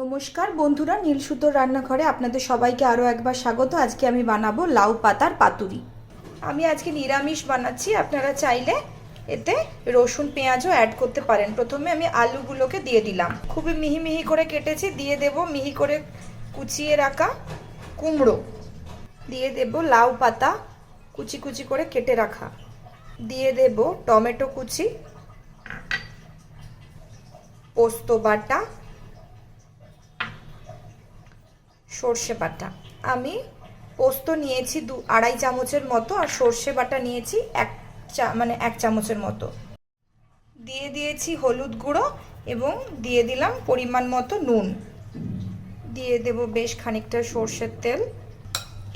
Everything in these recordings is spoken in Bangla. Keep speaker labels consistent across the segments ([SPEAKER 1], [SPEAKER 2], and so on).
[SPEAKER 1] নমস্কার বন্ধুরা, নীলসুতোর রান্নাঘরে আপনাদের সবাইকে আরও একবার স্বাগত। আজকে আমি বানাবো লাউ পাতার পাতুরি। আমি আজকে নিরামিষ বানাচ্ছি, আপনারা চাইলে এতে রসুন, পেঁয়াজও অ্যাড করতে পারেন। প্রথমে আমি আলুগুলোকে দিয়ে দিলাম। খুবই মিহি মিহি করে কেটেছি, দিয়ে দেব মিহি করে কুচিয়ে রাখা কুমড়ো। দিয়ে দেব লাউ পাতা, কুচি কুচি করে কেটে রাখা। দিয়ে দেব টমেটো কুচি, পোস্ত বাটা সর্ষে বাটা। আমি পোস্ত নিয়েছি দু আড়াই চামচের মতো আর সর্ষে বাটা নিয়েছি এক চা মানে এক চামচের মতো। দিয়ে দিয়েছি হলুদ গুঁড়ো এবং দিয়ে দিলাম পরিমাণ মতো নুন। দিয়ে দেব বেশ খানিকটা সর্ষের তেল।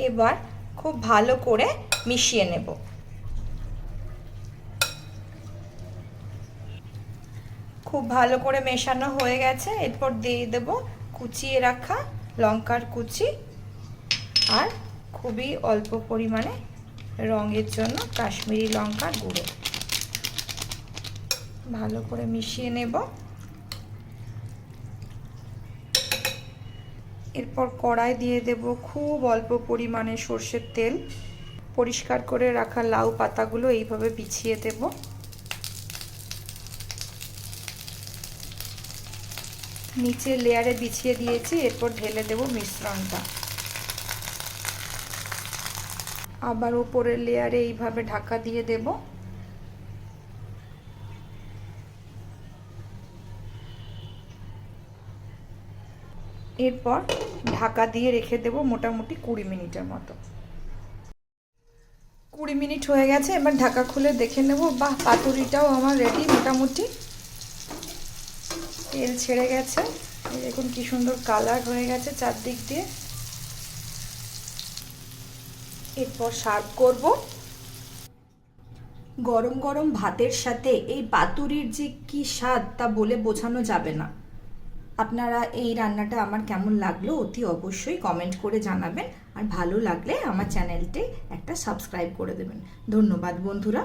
[SPEAKER 1] এবার খুব ভালো করে মিশিয়ে নেব। খুব ভালো করে মেশানো হয়ে গেছে। এরপর দিয়ে দেব কুচিয়ে রাখা লঙ্কার কুচি আর খুবই অল্প পরিমাণে রঙের জন্য কাশ্মীরি লঙ্কার গুঁড়ো। ভালো করে মিশিয়ে নেব। এরপর কড়াই দিয়ে দেব খুব অল্প পরিমাণে সর্ষের তেল। পরিষ্কার করে রাখা লাউ পাতাগুলো এইভাবে বিছিয়ে দেবো। নিচে লেয়ারে বিছিয়ে দিয়েছি, এরপর ঢেলে দেব মিশ্রণটা। আবার উপরের লেয়ারে এইভাবে ঢাকা দিয়ে দেব। এরপর ঢাকা দিয়ে রেখে দেব মোটামুটি কুড়ি মিনিটের মতো। কুড়ি মিনিট হয়ে গেছে, এবার ঢাকা খুলে দেখে নেব, বাহ, পাতুরিটাও আমার রেডি মোটামুটি। তেল ছেড়ে গেছে। দেখুন কি সুন্দর কালার হয়ে গেছে চারদিক দিয়ে। এরপর সার্ভ করব। গরম গরম ভাতের সাথে এই পাতুরির যে কি স্বাদ তা বলে বোঝানো যাবে না। আপনারা এই রান্নাটা আমার কেমন লাগল অতি অবশ্যই কমেন্ট করে জানাবেন। আর ভালো লাগলে আমার চ্যানেলটি একটা সাবস্ক্রাইব করে দেবেন। ধন্যবাদ বন্ধুরা।